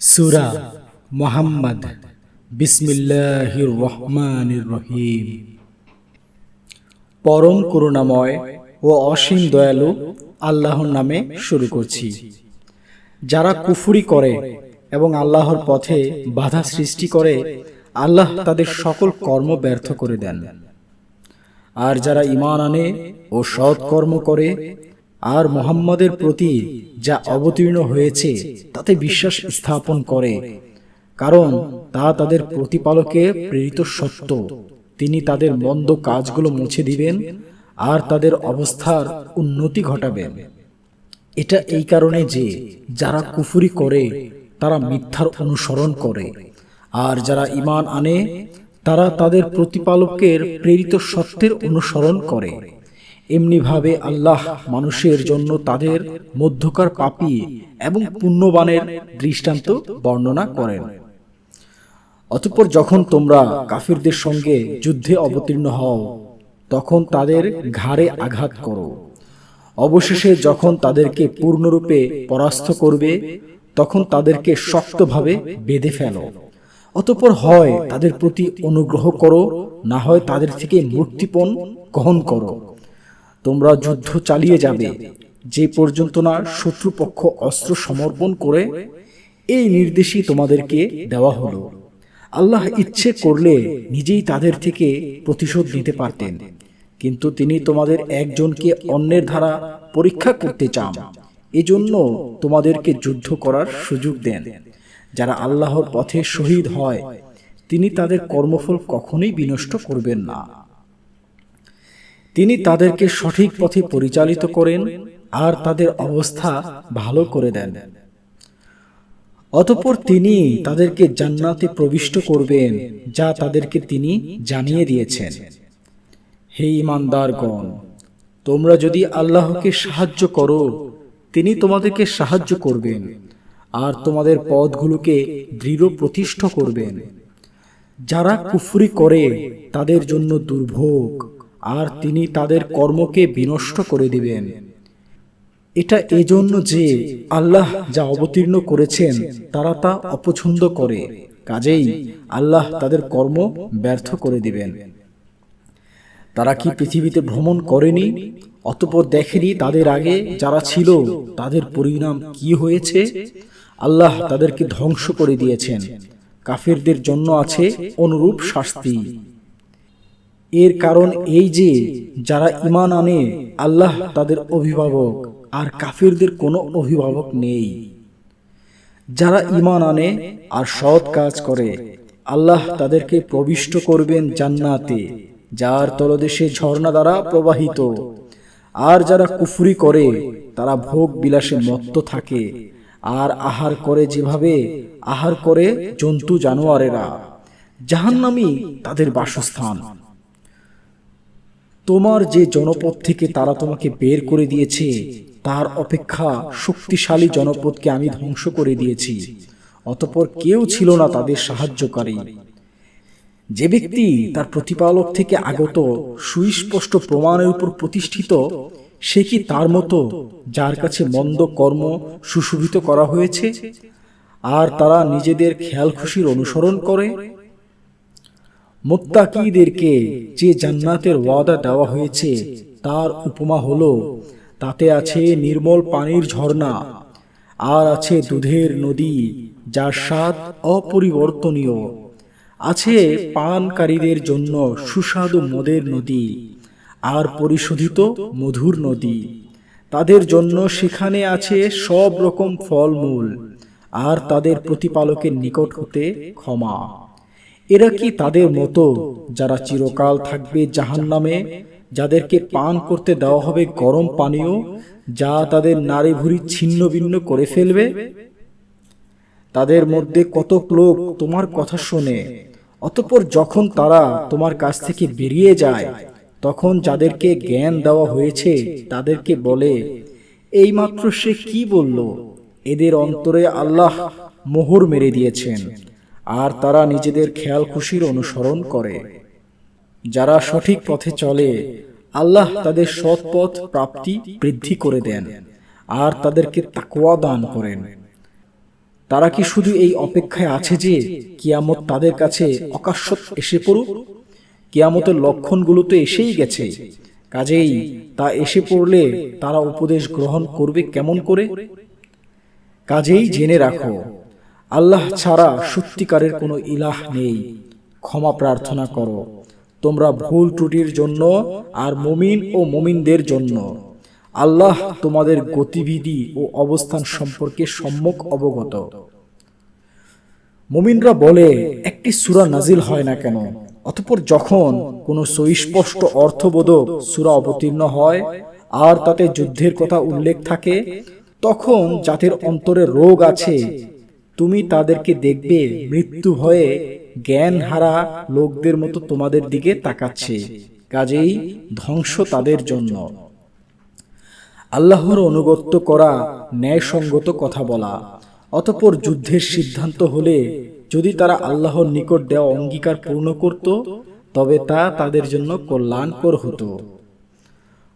সুরা মোহাম্মদ। বিসমিল্লাহির রহমানির রহিম। পরম করুণাময় ও অসীম দয়ালু আল্লাহর নামে শুরু করছি। যারা কুফুরি করে এবং আল্লাহর পথে বাধা সৃষ্টি করে, আল্লাহ তাদের সকল কর্ম ব্যর্থ করে দেন। আর যারা ইমান আনে ও সৎ কর্ম করে আর মোহাম্মদের প্রতি যা অবতীর্ণ হয়েছে, তাতে বিশ্বাস স্থাপন করে। কারণ তা তাদের প্রতিপালকে প্রেরিত সত্য। তিনি তাদের মন্দ কাজগুলো মুছে দিবেন আর তাদের অবস্থার উন্নতি ঘটাবেন। এটা এই কারণে যে যারা কুফুরি করে, তারা মিথ্যার অনুসরণ করে। আর যারা ইমান আনে, তারা তাদের প্রতিপালকের প্রেরিত সত্যের অনুসরণ করে। এমনিভাবে আল্লাহ মানুষের জন্য তাদের মধ্যকার পাপী এবং পুণ্যবানের দৃষ্টান্ত বর্ণনা করেন। অতঃপর যখন তোমরা কাফিরদের সঙ্গে যুদ্ধে অবতীর্ণ হও, তখন তাদের ঘাড়ে আঘাত করো। অবশেষে যখন তাদেরকে পূর্ণরূপে পরাস্ত করবে, তখন তাদেরকে শক্তভাবে বেঁধে ফেলো। অতঃপর হয় তাদের প্রতি অনুগ্রহ করো, না হয় তাদের থেকে মুক্তিপণ গ্রহণ করো। তোমরা যুদ্ধ চালিয়ে যাবে। যে পর্যন্ত না শত্রুপক্ষ অস্ত্র সমর্পণ করে, এই নির্দেশই তোমাদেরকে দেওয়া হলো। আল্লাহ ইচ্ছে করলে নিজেই তাদের থেকে প্রতিশোধ নিতে পারতেন। কিন্তু তিনি তোমাদের একজনকে অন্যের ধারা পরীক্ষা করতে চান। এজন্য তোমাদেরকে যুদ্ধ করার সুযোগ দেন। যারা আল্লাহর পথে শহীদ হয়, তিনি তাদের কর্মফল কখনোই বিনষ্ট করবেন না। তিনি তাদেরকে সঠিক পথে পরিচালিত করেন আর তাদের অবস্থা ভালো করে দেন। অতপর তিনি তাদেরকে জান্নাতে প্রবিষ্ট করবেন, যা তাদেরকে তিনি জানিয়ে দিয়েছেন। হে ইমানদারগণ তোমরা যদি আল্লাহকে সাহায্য করো, তিনি তোমাদেরকে সাহায্য করবেন আর তোমাদের পথগুলোকে দৃঢ় প্রতিষ্ঠ করবেন। যারা কুফরি করে, তাদের জন্য দুর্ভোগ। আর তিনি তাদের কর্মকে বিনষ্ট করে দিবেন। এটা এজন্য যে আল্লাহ যা অবতীর্ণ করেছেন, তারা তা অপছন্দ করে। কাজেই আল্লাহ তাদের কর্ম ব্যর্থ করে দিবেন। তারা কি পৃথিবীতে ভ্রমণ করেনি? অতপর দেখেনি তাদের আগে যারা ছিল, তাদের পরিণাম কি হয়েছে? আল্লাহ তাদেরকে ধ্বংস করে দিয়েছেন। কাফেরদের জন্য আছে অনুরূপ শাস্তি। এর কারণ এই যে, যারা ইমান আনে, আল্লাহ তাদের অভিভাবক, আর কাফিরদের কোনো অভিভাবক নেই। যারা ইমান আনে আর সৎ কাজ করে, আল্লাহ তাদেরকে প্রবিষ্ট করবেন জান্নাতে, যার তলদেশে ঝর্ণা দ্বারা প্রবাহিত। আর যারা কুফরি করে, তারা ভোগ বিলাসে মত্ত থাকে, আর আহার করে যেভাবে আহার করে জন্তু জানোয়ারেরা জাহান্নামি তাদের বাসস্থান। তোমার যে জনপদ থেকে তারা তোমাকে বের করে দিয়েছে, তার অপেক্ষা শক্তিশালী জনপদকে আমি ধ্বংস করে দিয়েছি। অতপর কেউ ছিল না তাদের সাহায্যকারী। যে ব্যক্তি তার প্রতিপালক থেকে আগত, সুস্পষ্ট প্রমাণের উপর প্রতিষ্ঠিত, সে কি তার মতো যার কাছে মন্দ কর্ম সুশোভিত করা হয়েছে? আর তারা নিজেদের খেয়াল খুশির অনুসরণ করে? মোত্তাকিদেরকে যে জান্নাতের ওয়াদা দেওয়া হয়েছে, তার উপমা হল, তাতে আছে নির্মল পানির ঝর্ণা, আর আছে দুধের নদী, যার স্বাদ অপরিবর্তনীয়। আছে পানকারীদের জন্য সুস্বাদু মদের নদী, আর পরিশোধিত মধুর নদী। তাদের জন্য সেখানে আছে সব রকম ফলমূল, আর তাদের প্রতিপালকের নিকট হতে ক্ষমা। এরা কি তাদের মতো যারা চিরকাল থাকবে জাহান নামে যাদেরকে পান করতে দেওয়া হবে গরম পানীয়, যা তাদের নারী ভুরি ছিন্ন ভিন্ন করে ফেলবে? তাদের মধ্যে কতক লোক তোমার কথা শোনে, অতপর যখন তারা তোমার কাছ থেকে বেরিয়ে যায়, তখন যাদেরকে জ্ঞান দেওয়া হয়েছে তাদেরকে বলে, এইমাত্র সে কি বলল? এদের অন্তরে আল্লাহ মোহর মেরে দিয়েছেন। আর তারা নিজেদের খেয়াল খুশির অনুসরণ করে। যারা সঠিক পথে চলে, আল্লাহ তাদের সৎ পথ প্রাপ্তি বৃদ্ধি করে দেন, আর তাদেরকে তাকুয়া দান করেন। তারা কি শুধু এই অপেক্ষায় আছে যে কিয়ামত তাদের কাছে অকাশ্যত এসে পড়ুক? কিয়ামতের লক্ষণগুলো তো এসেই গেছে। কাজেই তা এসে পড়লে তারা উপদেশ গ্রহণ করবে কেমন করে? কাজেই জেনে রাখো আল্লাহ ছাড়া সত্যিকারের কোনো ইলাহ নেই। ক্ষমা প্রার্থনা করো। তোমরা ভুল ত্রুটির জন্য আর মুমিন ও মুমিনদের জন্য। আল্লাহ তোমাদের গতিবিধি ও অবস্থান সম্পর্কে সম্মুখ অবগত। মুমিনরা বলে, একটি সুরা নাজিল হয় না কেন? অতঃপর যখন কোনো সুস্পষ্ট অর্থবোধক সুরা অবতীর্ণ হয় আর তাতে যুদ্ধের কথা উল্লেখ থাকে, তখন যাদের অন্তরে রোগ আছে তুমি তাদেরকে দেখবে মৃত্যু হয়ে জ্ঞান হারা লোকদের মতো তোমাদের দিকে তাকাচ্ছে। কাজেই ধ্বংস তাদের জন্য। আল্লাহর অনুগত্য করা ন্যায়সঙ্গত কথা বলা। অতপর যুদ্ধের সিদ্ধান্ত হলে যদি তারা আল্লাহর নিকট দেওয়া অঙ্গীকার পূর্ণ করত, তবে তা তাদের জন্য কল্যাণকর হতো।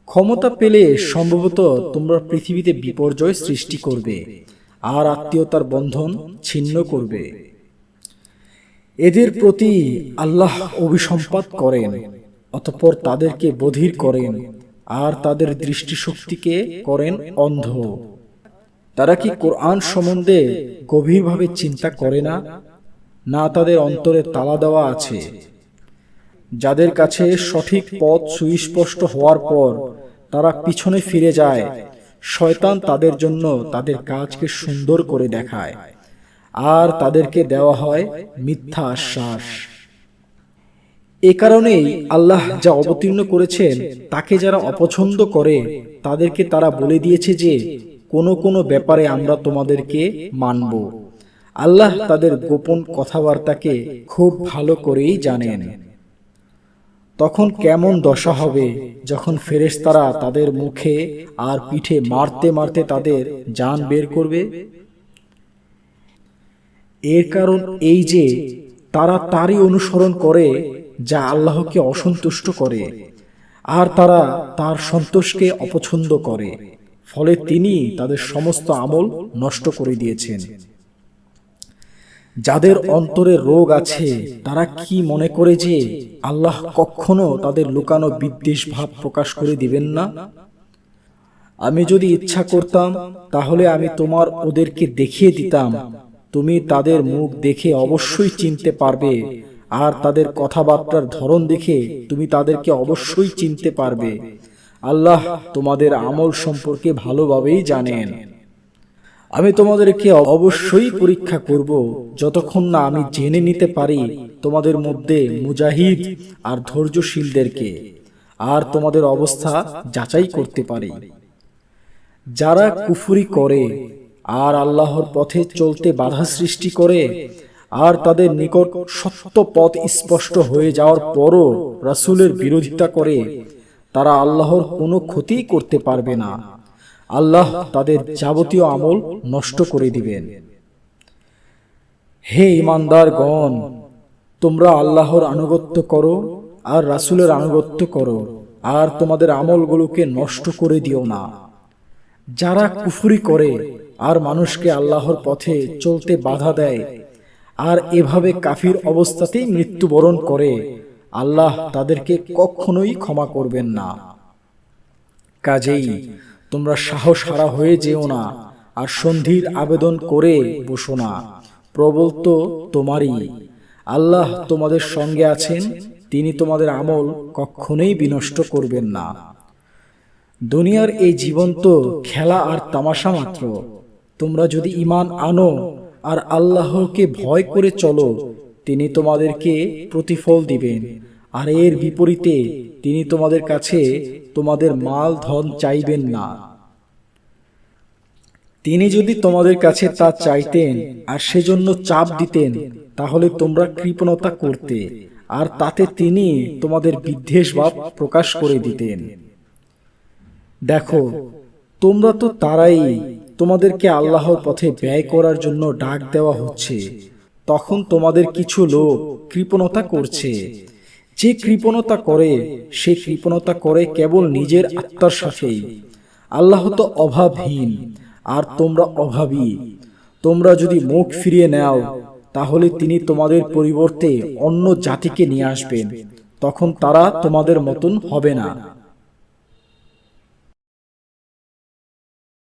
ক্ষমতা পেলে সম্ভবত তোমরা পৃথিবীতে বিপর্যয় সৃষ্টি করবে। আর আত্মীয়তার বন্ধন ছিন্ন করবে। এদের প্রতি আল্লাহ অভিসম্পাত করেন, অতঃপর তাদেরকে বধির করেন, আর তাদের দৃষ্টিশক্তিকে করেন অন্ধ। তারা কি কোরআন সম্বন্ধে গভীরভাবে চিন্তা করে না? না তাদের অন্তরে তালা দেওয়া আছে। যাদের কাছে সঠিক পথ সুস্পষ্ট হওয়ার পর তারা পিছনে ফিরে যায় শয়তান তাদের জন্য তাদের কাজকে সুন্দর করে দেখায়। আর তাদেরকে দেওয়া হয় মিথ্যা আশ্বাস। এ কারণেই আল্লাহ যা অবতীর্ণ করেছেন, তাকে যারা অপছন্দ করে, তাদেরকে তারা বলে দিয়েছে যে, কোনো কোনো ব্যাপারে আমরা তোমাদেরকে মানব। আল্লাহ তাদের গোপন কথাবার্তাকে খুব ভালো করেই জানেন। তখন কেমন দশা হবে যখন ফেরেশতারা তাদের মুখে আর পিঠে মারতে মারতে তাদের জান বের করবে? এর কারণ এই যে তারা তারই অনুসরণ করে যা আল্লাহকে অসন্তুষ্ট করে। আর তারা তার সন্তোষকে অপছন্দ করে। ফলে তিনি তাদের সমস্ত আমল নষ্ট করে দিয়েছেন। যাদের অন্তরে রোগ আছে তারা কি মনে করে যে আল্লাহ কখনো তাদের লুকানো বিদ্বেষ ভাব প্রকাশ করে দিবেন না? আমি যদি ইচ্ছা করতাম তাহলে আমি তোমার ওদেরকে দেখিয়ে দিতাম। তুমি তাদের মুখ দেখে অবশ্যই চিনতে পারবে। আর তাদের কথাবার্তার ধরন দেখে তুমি তাদেরকে অবশ্যই চিনতে পারবে। আল্লাহ তোমাদের আমল সম্পর্কে ভালোভাবেই জানেন। আমি তোমাদেরকে অবশ্যই পরীক্ষা করব। যতক্ষণ না আমি জেনে নিতে পারি তোমাদের মধ্যে মুজাহিদ আর ধৈর্যশীলদেরকে, আর তোমাদের অবস্থা যাচাই করতে পারি। যারা কুফুরি করে, আর আল্লাহর পথে চলতে বাধা সৃষ্টি করে, আর তাদের নিকট সত্য পথ স্পষ্ট হয়ে যাওয়ার পরও রাসূলের বিরোধিতা করে, তারা আল্লাহর কোনো ক্ষতি করতে পারবে না। আল্লাহ তাদের যাবতীয় আমল নষ্ট করে দিবেন। হে ইমানদার গণ তোমরা আল্লাহর আনুগত্য করো আর রাসূলের আনুগত্য করো, আর তোমাদের আমলগুলোকে নষ্ট করে দিও না। যারা কুফুরি করে আর মানুষকে আল্লাহর পথে চলতে বাধা দেয়, আর এভাবে কাফির অবস্থাতেই মৃত্যুবরণ করে, আল্লাহ তাদেরকে কখনোই ক্ষমা করবেন না। কাজেই তোমরা সাহস হারা হয়ে যেও না, আর সন্ধির আবেদন করে বসো না। প্রবল তো তোমারই। আল্লাহ তোমাদের সঙ্গে আছেন, তিনি তোমাদের আমল কখনোই বিনষ্ট করবেন না। দুনিয়ার এই জীবন তো খেলা আর তামাশা মাত্র। তোমরা যদি ইমান আনো আর আল্লাহকে ভয় করে চলো, তিনি তোমাদেরকে প্রতিফল দিবেন। আর এর বিপরীতে তিনি তোমাদের কাছে তোমাদের মাল, ধন চাইবেন না। তিনি যদি তোমাদের কাছে তা চাইতেন আর সেজন্য চাপ দিতেন, তাহলে তোমরা কৃপণতা করতে, আর তাতে তিনি তোমাদের বিদ্বেষ ভাব প্রকাশ করে দিতেন। দেখো, তোমরা তো তারাই তোমাদেরকে আল্লাহর পথে ব্যয় করার জন্য ডাক দেওয়া হচ্ছে, তখন তোমাদের কিছু লোক কৃপণতা করছে। যে কৃপণতা করে, সে কৃপণতা করে কেবল নিজের আত্মার সাথেই। আল্লাহ তো অভাবহীন, আর তোমরা অভাবী। তোমরা যদি মুখ ফিরিয়ে নাও, তাহলে তিনি তোমাদের পরিবর্তে অন্য জাতিকে নিয়ে আসবেন। তখন তারা তোমাদের মতন হবে না।